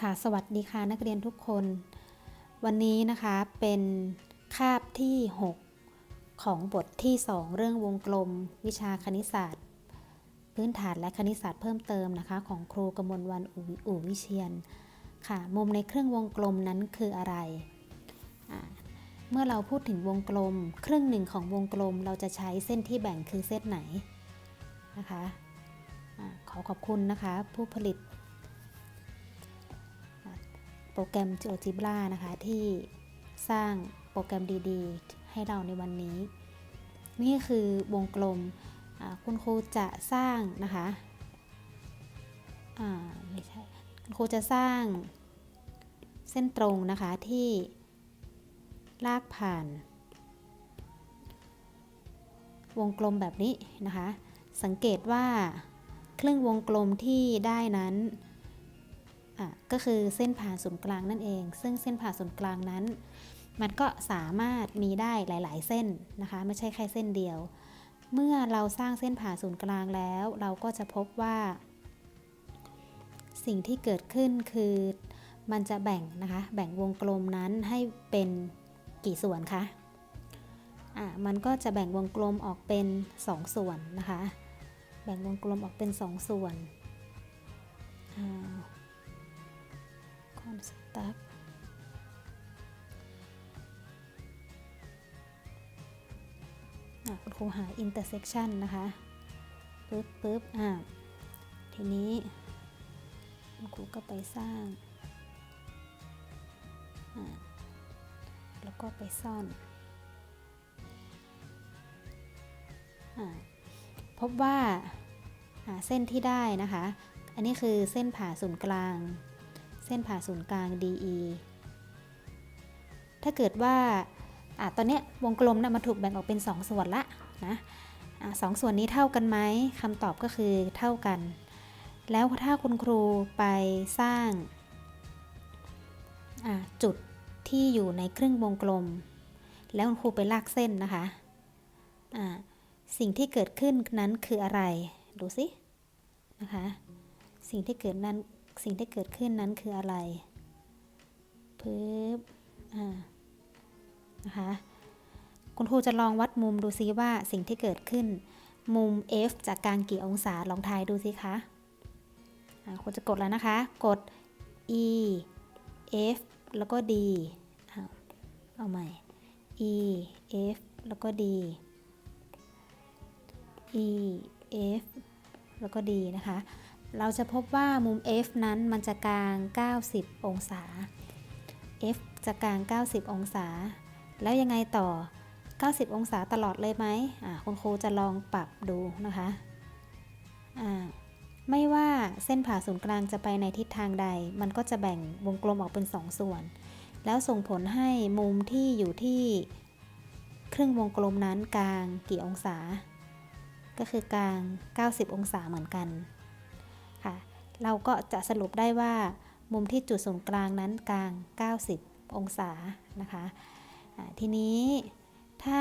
ค่ะสวัสดีค่ะนักเรียนทุกคน วันนี้นะคะเป็นคาบที่ 6 ของบทที่ 2 เรื่องวงกลม วิชาคณิตศาสตร์ พื้นฐานและคณิตศาสตร์เพิ่มเติมนะคะของครูกมลวันอู่อู่วิเชียนค่ะ มุมในเครื่องวงกลมนั้นคืออะไร เมื่อเราพูดถึงวงกลม ครึ่งหนึ่งของวงกลมเราจะใช้เส้นที่แบ่งคือเส้นไหนนะคะอะขอขอบคุณนะคะ ผู้ผลิต โปรแกรม GeoGebra นะคะที่สร้างโปรแกรมดีๆ ให้เราในวันนี้ นี่คือวงกลมคุณครูจะสร้างนะคะไม่ใช่คุณครูจะสร้างเส้นตรงนะคะที่ลากผ่าน วงกลมแบบนี้นะคะ สังเกตว่าครึ่งวงกลมที่ได้นั้น ก็คือเส้นผ่าศูนย์กลางนั่นเอง ซึ่งเส้นผ่าศูนย์กลางนั้น มันก็สามารถมีได้หลาย ๆ เส้นนะคะ ไม่ใช่แค่เส้นเดียว เมื่อเราสร้างเส้นผ่าศูนย์กลางแล้ว เราก็จะพบว่า สิ่งที่เกิดขึ้นคือมันจะแบ่งนะคะ แบ่งวงกลมนั้นให้เป็นกี่ส่วนคะอะมันก็จะแบ่งวงกลมออกเป็น 2 ส่วนนะคะ แบ่งวงกลมออกเป็น 2 ส่วนอ่า construct อะคุณครูหา intersection นะคะปึ๊บปึ๊บอะทีนี้คุณครูก็ไปสร้างอะแล้วก็ไปซ่อนอะพบว่าเส้นที่ได้นะคะ อันนี้คือเส้นผ่าศูนย์กลาง เส้นผ่าศูนย์กลาง DE ถ้าเกิดว่าอตอนนี้วงกลมนะมันถูกแบ่งออกเป็น 2 ส่วนละนะอะสองส่วนนี้เท่ากันไหมคำตอบก็คือเท่ากัน แล้วถ้าคุณครูไปสร้างจุดที่อยู่ในครึ่งวงกลม แล้วคุณครูไปลากเส้นนะคะะสิ่งที่เกิดขึ้นนั้นคืออะไร ดูสินะคะ สิ่งที่เกิดนั้น สิ่งที่เกิดขึ้นนั้นคืออะไรปึ๊บอ่านะคะคุณครูจะลองวัดมุมดูซิว่าสิ่งที่เกิดขึ้น มุม F จากกางกี่องศาลองทายดูสิคะคุณจะกดแล้วนะคะ กด E F แล้วก็ D เอาใหม่ E F แล้วก็ D E F แล้วก็ D นะคะ เราจะพบว่ามุม F นั้นมันจะกลาง 90 องศา F จะกลาง 90 องศา แล้วยังไงต่อ 90 องศาตลอดเลยไหมคุณครูจะลองปรับดูนะคะไม่ว่าเส้นผ่าศูนย์กลางจะไปในทิศทางใด มันก็จะแบ่งวงกลมออกเป็น 2ส่วน แล้วส่งผลให้มุมที่อยู่ที่ครึ่งวงกลมนั้นกลางกี่องศา ก็คือกลาง 90 องศาเหมือนกัน ค่ะ เราก็จะสรุปได้ว่า มุมที่จุดศูนย์กลางนั้นกลาง 90 องศานะคะะทีนี้ถ้า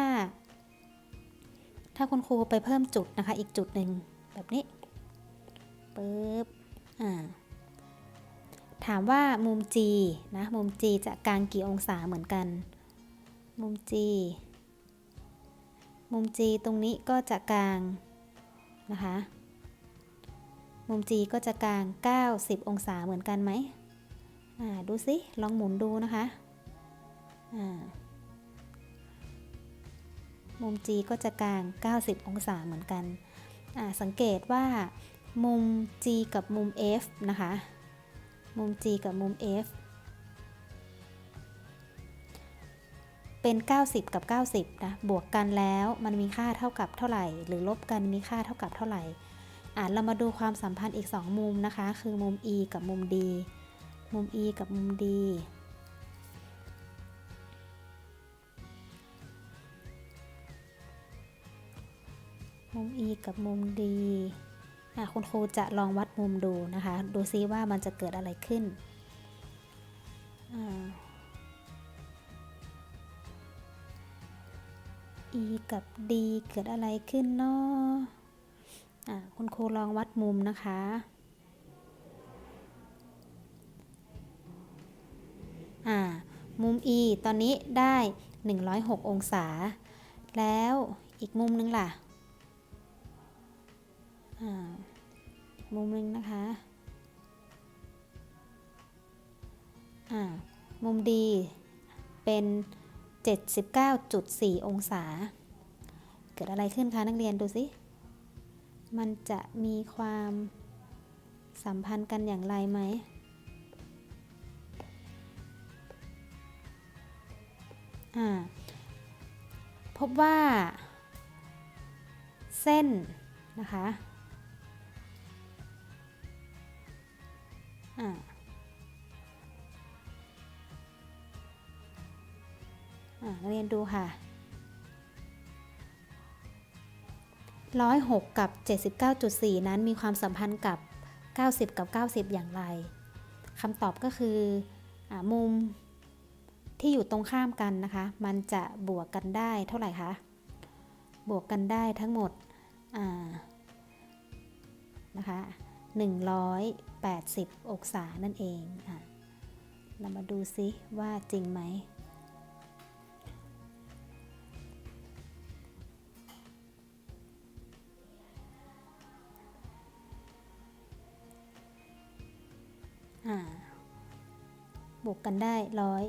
ถ้าคุณครูไปเพิ่มจุดนะคะ อีกจุดหนึ่งแบบนี้ปึ๊บถามว่ามุม G นะ มุม G จะกลางกี่องศาเหมือนกัน มุม G มุม G ตรงนี้ก็จะกลางนะคะ มุม G ก็จะกลาง 90 องศาเหมือนกันไหมอ่าดูสิลองหมุนดูนะคะอ่ามุม G ก็จะกลาง 90 องศาเหมือนกันอ่าสังเกตว่ามุม G กับมุม F นะคะ มุม G กับมุม F เป็น 90 กับ 90 นะ บวกกันแล้วมันมีค่าเท่ากับเท่าไหร่ หรือลบกันมีค่าเท่ากับเท่าไหร่ อ่าเรามาดูความสัมพันธ์อีก 2 มุมนะคะ คือมุม E กับมุม D มุม E กับมุม D มุม E กับมุม D อะคุณครูจะลองวัดมุมดูนะคะ ดูซิว่ามันจะเกิดอะไรขึ้นอ่า E กับ D เกิดอะไรขึ้นเนาะ คุณครูลองวัดมุมนะคะ มุม E ตอนนี้ได้ 106 องศา แล้วอีกมุมนึงล่ะ มุมนึงนะคะ มุม D เป็น 79.4 องศา เกิดอะไรขึ้นคะ นักเรียนดูสิ มันจะมีความสัมพันธ์กันอย่างไรไหมอ่าพบว่า เส้นนะคะอ่าอ่านักเรียนดูค่ะ 106 กับ 79.4 นั้นมีความสัมพันธ์กับ 90 กับ 90 อย่างไรคำตอบก็คืออมุมที่อยู่ตรงข้ามกันนะคะ มันจะบวกกันได้เท่าไหร่คะ บวกกันได้ทั้งหมดนะคะ180 องศานั่นเองอเรามาดูซิว่าจริงไหม บวกกันได้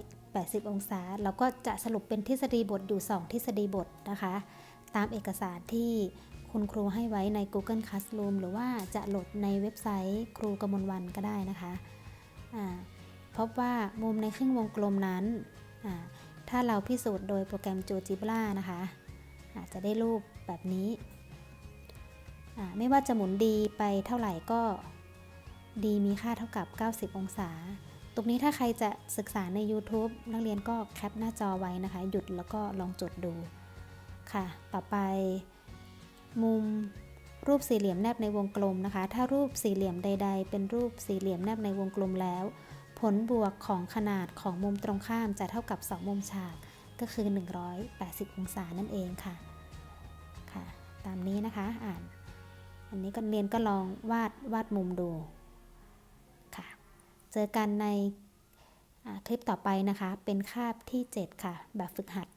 180 องศา เราก็จะสรุปเป็นทฤษฎีบทอยู่ 2 ทฤษฎีบทนะคะ ตามเอกสารที่คุณครูให้ไว้ใน Google Classroom หรือว่าจะโหลดในเว็บไซต์ครูกมลวันก็ได้นะคะอ่าพบว่ามุมในครึ่งวงกลมนั้น ถ้าเราพิสูจน์โดยโปรแกรม GeoGebra นะคะอาจจะได้รูปแบบนี้ ไม่ว่าจะหมุนดีไปเท่าไหร่ก็ d มีค่าเท่ากับ 90 องศา ตรงนี้ถ้าใครจะศึกษาใน YouTube นักเรียนก็แคปหน้าจอไว้นะคะ หยุดแล้วก็ลองจดดู ค่ะ ต่อไป มุมรูปสี่เหลี่ยมแนบในวงกลมนะคะ ถ้ารูปสี่เหลี่ยมใด ๆ เป็นรูปสี่เหลี่ยมแนบในวงกลมแล้ว ผลบวกของขนาดของมุมตรงข้ามจะเท่ากับ 2 มุมฉาก ก็คือ 180 องศานั่นเองค่ะ ค่ะ ตามนี้นะคะ อ่าน อันนี้ก็เรียนก็ลองวาดวาดมุมดู เจอกันในคลิปต่อไปนะคะ เป็นคาบที่ 7 ค่ะ แบบฝึกหัด